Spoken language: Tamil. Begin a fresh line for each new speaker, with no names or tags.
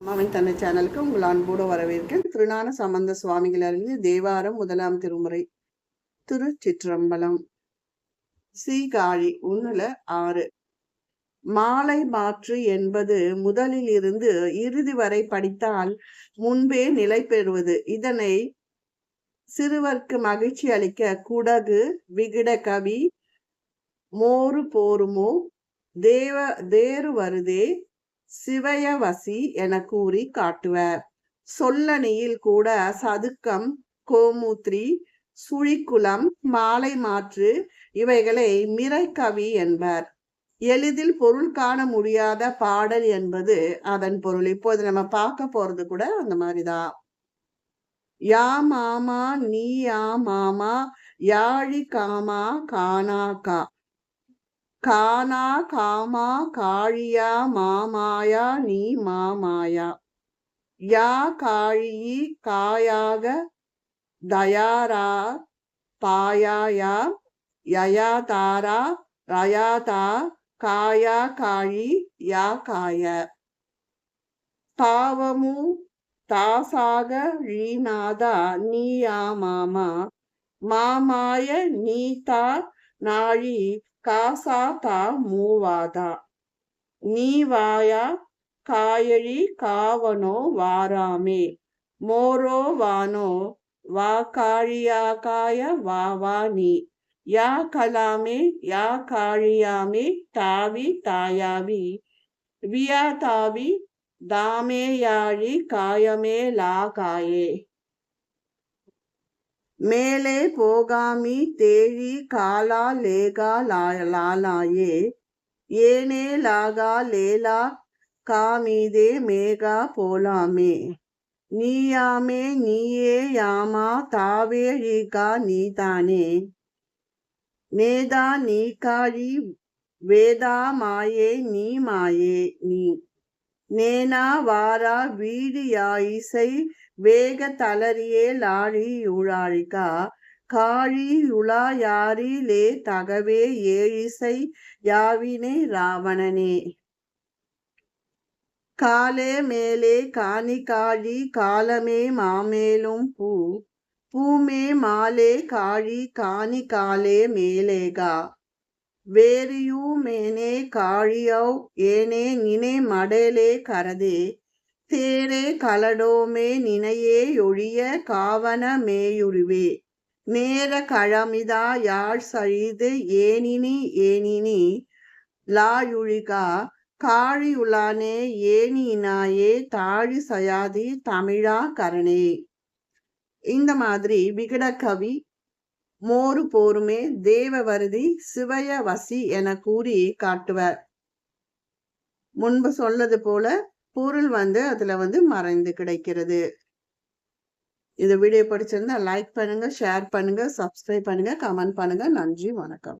அம்மாவின் தன்னை சேனலுக்கு உங்கள் அன்போடு வரவேற்கிறேன். திருநான சம்பந்த சுவாமிகள் அறிந்து தேவாரம் முதலாம் திருமுறை திருச்சிற்றம்பலம். சீகாழி ஒண்ணுல ஆறு. மாலை மாற்று என்பது முதலில் இருந்து இறுதி வரை படித்தால் முன்பே நிலை பெறுவது. இதனை சிறுவர்க்கு மகிழ்ச்சி அளிக்க குடகு விகிட கவி மோரு போருமோ தேவ தேறு வருதே சிவயவசி என கூறி காட்டுவர். சொல்லணியில் கூட சதுக்கம் கோமூத்ரி சுழிக்குளம் மாலை மாற்று இவைகளை மிரைக்கவி என்பர். எளிதில் பொருள் காண முடியாத பாடல் என்பது அதன் பொருள். இப்போது நம்ம பார்க்க போறது கூட அந்த மாதிரிதான். யா மாமா நீ யா மாமா யாழி காமா கானா கா. கானா காமா காழியா மாமாயா நீ மாமாயா. யா காழியி காயாக தயாரா பாயாயா யயா தாரா ரயாதா காயா காழி யா காய. தாவமு தாசாக ரீநாதா நீயா மாமா. மாமாய நீதா நாழி காசா தா மூவாதா நீ வாயா காயழி காவனோ வாராமே மோரோ வானோ வா காழியா காய வா வா நீ யா கலாமே யா காழியாமே தாவி தாயாவி வியா தாவி தாமே யாழி காயமே லா காயே மேலே போகாமி தேழி காலா லேகா லாலாயே. ஏனே லாகா லேலா காமீதே மேகா போலாமே. நீயாமே நீயே யாமா தாவே ரீகா நீதானே. நேதா நீ காழி வேதா மாயே நீ மாயே நீ நேனா வாரா வீடு யாயிசை வேக தளரியே லாழி யூழாழிகா. காழி யுளா யாரி லே தகவே ஏழிசை யாவினே ராவணனே. காலே மேலே காணி காழி காலமே மாமேலும் பூ. பூமே மாலே காழி காணி காலே மேலேகா வேரியூ மேனே காழியோ ஏனே நினை மடலே கரதே. தேரே கலடோமே நினையே ஒழிய காவன மேயுருவே. நேர கழமிதா யாழ் சழிது ஏனினி ஏனினி. லாயுழிகா காழியுளானே ஏனினாயே தாழி சயாதி தமிழா கரணே. இந்த மாதிரி விகட கவி மோறு போருமே தேவவருதி சிவய வசி என கூறி காட்டுவர். முன்பு சொன்னது போல பொருள் வந்து அதுல வந்து மறைந்து கிடைக்கிறது. இந்த வீடியோ பிடிச்சிருந்தா லைக் பண்ணுங்க ஷேர் பண்ணுங்க சப்ஸ்கிரைப் பண்ணுங்க கமெண்ட் பண்ணுங்க. நன்றி வணக்கம்.